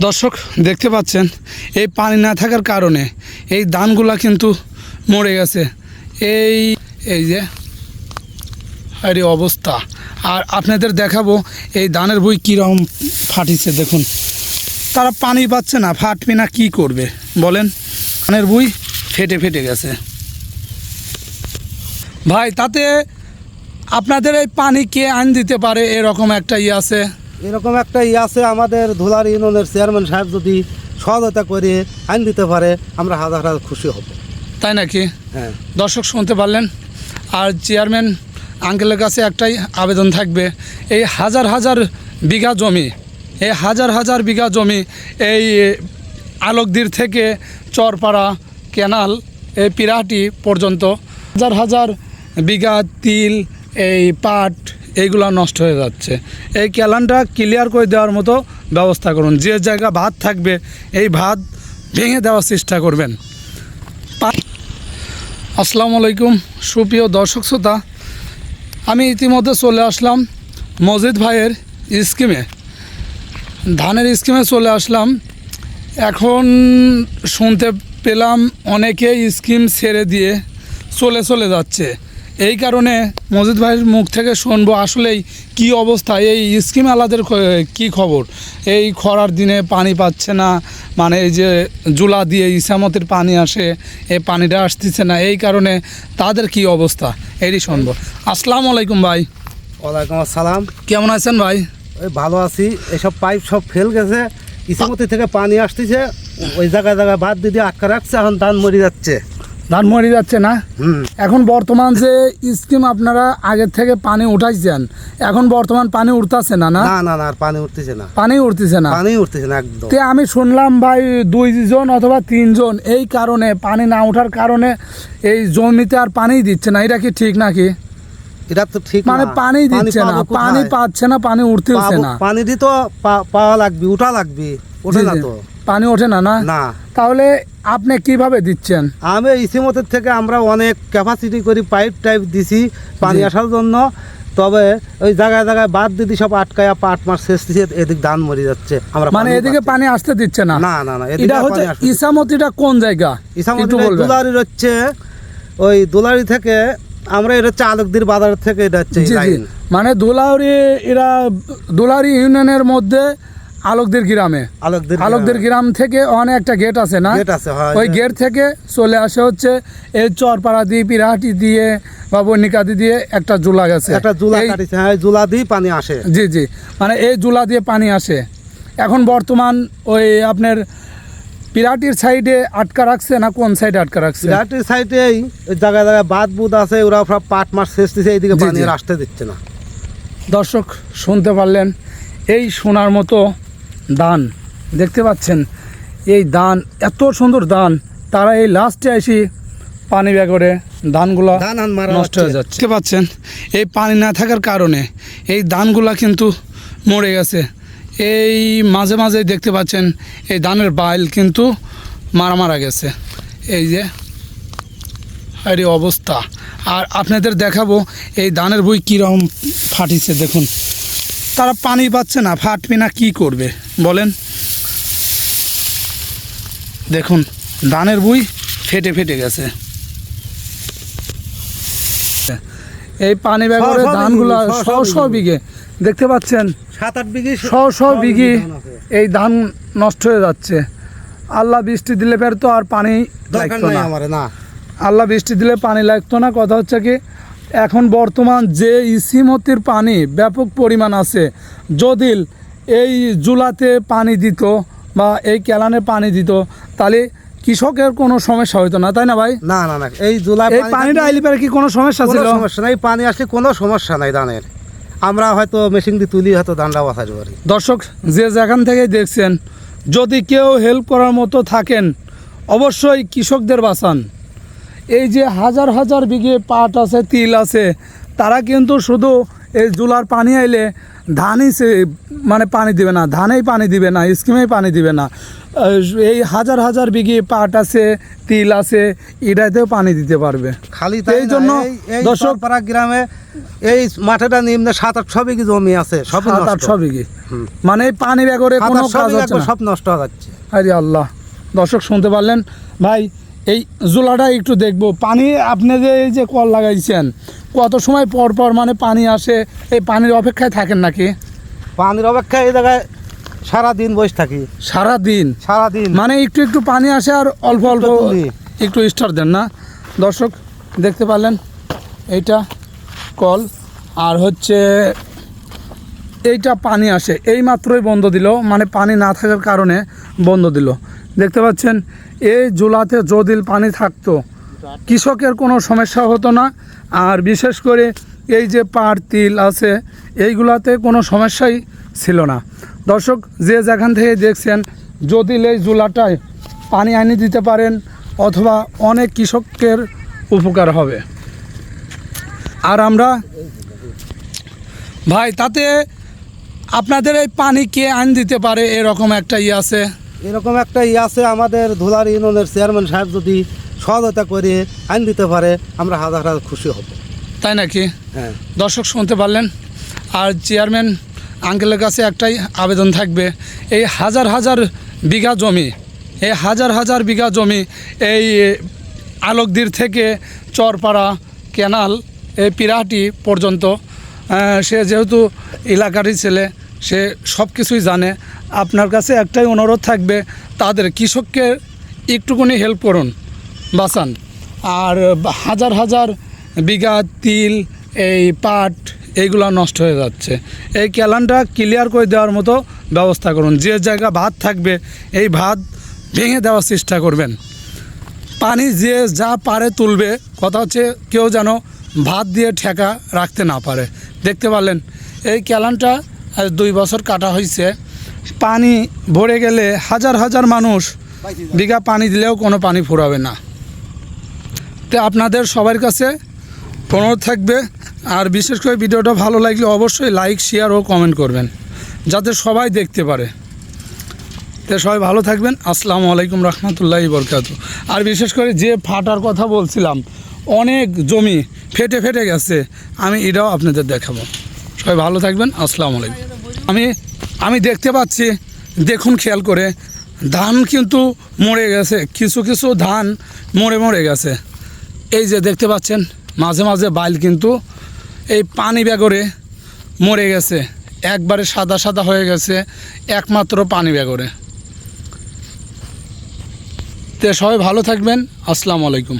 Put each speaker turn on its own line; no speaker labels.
দর্শক, দেখতে পাচ্ছেন, এই পানি না থাকার কারণে এই ধানগুলা কিন্তু মরে গেছে। এই এই যে, আরে অবস্থা। আর আপনাদের দেখাবো এই ধানের বই কীরকম ফাটিছে, দেখুন। তারা পানি পাচ্ছে না, ফাটবে না, কী করবে? বলেন, ধানের বই ফেটে ফেটে গেছে। ভাই, তাতে আপনাদের এই পানি কে আইন দিতে পারে? এরকম একটা ইয়ে আছে।
এরকম একটা ই আছে আমাদের ধুলার ইউনিয়নের চেয়ারম্যান সাহেব যদি সহায়তা করে আইন দিতে পারে আমরা হাজার হাজার খুশি হব।
তাই নাকি?
হ্যাঁ।
দর্শক শুনতে পারলেন আর চেয়ারম্যান আঙ্কেলের কাছে একটাই আবেদন থাকবে এই হাজার হাজার বিঘা জমি এই হাজার হাজার বিঘা জমি এই আলোকদির থেকে চরপাড়া কেনাল এই পিরাহাটি পর্যন্ত হাজার হাজার বিঘা তিল এই পাট এইগুলো নষ্ট হয়ে যাচ্ছে। এই ক্যালানটা ক্লিয়ার করে দেওয়ার মতো ব্যবস্থা করুন। যে জায়গা ভাত থাকবে, এই ভাত ভেঙে দেওয়ার চেষ্টা করবেন। আসসালামু আলাইকুম, সুপ্রিয় দর্শক শ্রোতা। আমি ইতিমধ্যে চলে আসলাম মজিদ ভাইয়ের স্কিমে। ধানের স্কিমে চলে আসলাম। এখন শুনতে পেলাম অনেকে স্কিম ছেড়ে দিয়ে চলে চলে যাচ্ছে। এই কারণে মজিদ ভাইয়ের মুখ থেকে শুনব আসলেই কি অবস্থা এই স্কিম আলাদের কি খবর? এই খরার দিনে পানি পাচ্ছে না মানে এই যে জুলা দিয়ে ইসামতের পানি আসে এই পানিটা আসতেছে না এই কারণে তাদের কি অবস্থা? এরই শুনব। আসসালামু আলাইকুম ভাই।
ওয়ালাইকুম আসসালাম।
কেমন আছেন ভাই?
ওই ভালো আছি এসব পাইপ সব ফেল গেছে ইতিমধ্যে থেকে পানি আসতেছে ওই জায়গায় জায়গায় বাদ দিয়ে দিয়ে আটকা রাখছে এখন ধান মরে যাচ্ছে।
ধান মরে যাচ্ছে না? এখন বর্তমান যে স্কিম আপনারা আগের থেকে পানি উঠাইছেন এখন বর্তমান পানি উঠতেছে না না?
না না পানি উঠতেছে না।
পানি উঠতেছে না।
পানি উঠতেছে না একদম।
তে আমি শুনলাম ভাই দুইজন অথবা তিনজন এই কারণে পানি না ওঠার কারণে এই জমিতে আর পানি দিচ্ছে না। এটা কি ঠিক নাকি?
এটা তো ঠিক
মানে। পানি দিচ্ছে না পানি পাচ্ছে না পানি উঠতেছে না।
পানি দিত পাওয়া লাগবে উঠা লাগবে ওঠে না তো?
পানি ওঠে না না?
না।
তাহলে আপনি কীভাবে দিচ্ছেন?
আমি ইসিমতের থেকে আমরা অনেক ক্যাপাসিটি করি পাইপ টাইপ দিছি পানি আসার জন্য। তবে ওই জায়গায় জায়গায় বাদ দিদি সব আটকায়া পাট মাস শেষ দিছে এদিক ধান মরে যাচ্ছে। আমরা
মানে এদিকে পানি আসতে দিচ্ছে না?
না না না
এটা হচ্ছে। ইসামতিটা কোন জায়গা?
ইসামতি
বলবেন।
হচ্ছে ওই দুলারি থেকে আমরা এটা হচ্ছে আলোকদির বাজার থেকে এটা হচ্ছে
মানে দোলাউরি এরা দুলারি ইউনিয়নের মধ্যে আলোকদের গ্রামে।
আলোকদির
আলোকদের গ্রাম। থেকে ওখানে একটা গেট আছে না?
গেট আছে
ওই গেট থেকে চলে আসে হচ্ছে এই চরপাড়া দিয়ে পিরাহাটি দিয়ে বা বন্যিকাদি দিয়ে একটা জুলা গেছে।
একটা জুলা কাটিছে হ্যাঁ জুলা দিয়ে পানি আসে।
জি জি। মানে এই জুলা দিয়ে পানি আসে। এখন বর্তমান ওই আপনার পিরাটির সাইডে আটকা রাখছে না কোন সাইডে আটকা রাখছে?
বিরাটের সাইডেই ওই জায়গায় জায়গায় বাদ বুদ আছে ওরা সব পাট মাস শেষ দিছে এইদিকে পানি। আসতে দিচ্ছে না।
দর্শক শুনতে পারলেন এই শোনার মতো দান। দেখতে পাচ্ছেন এই দান এত সুন্দর দান। তারা এই লাস্টে এসে পানি ব্যাগরে ধানগুলো
ধান আন মারা
নষ্ট হয়ে যাচ্ছে। দেখতে পাচ্ছেন এই পানি না থাকার কারণে এই ধানগুলা কিন্তু মরে গেছে। এই মাঝে মাঝে দেখতে পাচ্ছেন এই ধানের বাইল কিন্তু মারা মারা গেছে। এই যে আরে অবস্থা। আর আপনাদের দেখাবো এই ধানের বই কীরকম ফাটিছে দেখুন। তারা পানি পাচ্ছে না ফাটবে না কী করবে? বলেন। দেখুন ধানের বই ফেটে ফেটে গেছে। এই পানি ব্যাগরে ধানগুলা
শ
শ বিঘে। দেখতে পাচ্ছেন?
সাত আট বিঘে
শ শ বিঘি এই ধান নষ্ট হয়ে যাচ্ছে। আল্লাহ বৃষ্টি দিলে ফের তো আর পানি লাগতো না। আল্লাহ বৃষ্টি দিলে পানি লাগতো না। কথা হচ্ছে কি এখন বর্তমান যে ইসিমতির পানি ব্যাপক পরিমাণ আছে যদি এই জুলাতে পানি দিত বা এই ক্যালানে পানি দিত তাহলে কৃষকের কোনো সমস্যা হতো না তাই না ভাই?
না না না এই জুলাই
এই পানিটা আইলি পারে কি কোনো সমস্যা ছিল?
সমস্যা নাই পানি আসলে কোনো সমস্যা নাই ধানের। আমরা হয়তো মেশিন দিয়ে তুলি হয়তো ধানটা বাঁচাতে পারি
দর্শক যে যেখান থেকে দেখছেন যদি কেউ হেল্প করার মতো থাকেন অবশ্যই কৃষকদের বাঁচান। এই যে হাজার হাজার বিঘে পাট আছে তিল আছে তারা কিন্তু শুধু এই জুলার পানি আইলে ধানই সে মানে পানি দিবে না ধানেই পানি দিবে না স্কিমেই পানি দিবে না। এই হাজার হাজার বিঘে পাট আছে তিল আছে এটাতেও পানি দিতে পারবে।
খালি
এই জন্য দর্শক-
পাড়া গ্রামে এই মাঠেটা নিম্নে সাত আটশো বিঘি জমি আছে সব
সাত আটশো বিঘি। মানে এই পানি ব্যাগরে কোনো কাজ হচ্ছে
সব নষ্ট হয়ে যাচ্ছে
আরে আল্লাহ। দর্শক শুনতে পারলেন ভাই এই জোলাটা একটু দেখব। পানি আপনি যে এই যে কল লাগাইছেন কত সময় পর পর মানে পানি আসে? এই পানির অপেক্ষায় থাকেন নাকি?
পানির অপেক্ষায় এই জায়গায় সারাদিন বসে থাকি।
সারাদিন?
সারাদিন।
মানে একটু একটু পানি আসে আর অল্প অল্প
একটু
স্টার দেন না? দর্শক দেখতে পারলেন এইটা কল। আর হচ্ছে এইটা পানি আসে। এই মাত্রই বন্ধ দিল মানে পানি না থাকার কারণে বন্ধ দিল। দেখতে পাচ্ছেন, এই জুলাতে যদি পানি থাকতো। কৃষকের কোনো সমস্যা হতো না, আর বিশেষ করে এই যে পাট, তিল আছে, এইগুলাতে কোনো সমস্যাই ছিল না। দর্শক, যে যেখান থেকে দেখছেন, যদি এই জুলাটায় পানি আনি দিতে পারেন, অথবা অনেক কৃষকের উপকার হবে। আর আমরা, ভাই, তাতে আপনাদের এই পানি কে আইন দিতে পারে? এরকম একটা ইয়ে আছে।
এরকম একটা ই আছে আমাদের ধুলার ইউনিয়নের চেয়ারম্যান সাহেব যদি সহযোগিতা করে আইন দিতে পারে আমরা হাজার হাজার খুশি হব।
তাই নাকি?
হ্যাঁ।
দর্শক শুনতে পারলেন আর চেয়ারম্যান আঙ্কেলের কাছে একটাই আবেদন থাকবে এই হাজার হাজার বিঘা জমি এই হাজার হাজার বিঘা জমি এই আলোকদির থেকে চরপাড়া কেনাল এই পিরাহাটি পর্যন্ত সে যেহেতু এলাকারই ছেলে সে সব কিছুই জানে আপনার কাছে একটাই অনুরোধ থাকবে, তাদের কৃষককে একটুকুনি হেল্প করুন, বাঁচান। আর হাজার হাজার বিঘা তিল, এই পাট, এইগুলো নষ্ট হয়ে যাচ্ছে। এই ক্যালানটা ক্লিয়ার করে দেওয়ার মতো ব্যবস্থা করুন। যে জায়গা ভাত থাকবে, এই ভাত ভেঙে দেওয়ার চেষ্টা করবেন। পানি যে যা পারে তুলবে, কথা হচ্ছে কেউ যেন ভাত দিয়ে ঠেকা রাখতে না পারে। দেখতে পারলেন, এই ক্যালানটা দুই বছর কাটা হয়েছে পানি ভরে গেলে হাজার হাজার মানুষ বিঘা পানি দিলেও কোনো পানি ফুরাবে না। তো আপনাদের সবার কাছে অনুরোধ থাকবে, আর বিশেষ করে ভিডিওটা ভালো লাগলে অবশ্যই লাইক, শেয়ার ও কমেন্ট করবেন, যাতে সবাই দেখতে পারে। তো সবাই ভালো থাকবেন, আসসালামু আলাইকুম রহমতুল্লাহি বরকাত। আর বিশেষ করে যে ফাটার কথা বলছিলাম, অনেক জমি ফেটে ফেটে গেছে, আমি এটাও আপনাদের দেখাবো। সবাই ভালো থাকবেন, আসসালামু আলাইকুম। আমি আমি দেখতে পাচ্ছি, দেখুন খেয়াল করে, ধান কিন্তু মরে গেছে, কিছু কিছু ধান মরে মরে গেছে। এই যে দেখতে পাচ্ছেন, মাঝে মাঝে বাইল কিন্তু এই পানি ব্যাগরে মরে গেছে, একবারে সাদা সাদা হয়ে গেছে, একমাত্র পানি ব্যাগরে। তে সবাই ভালো থাকবেন, আসসালামু আলাইকুম।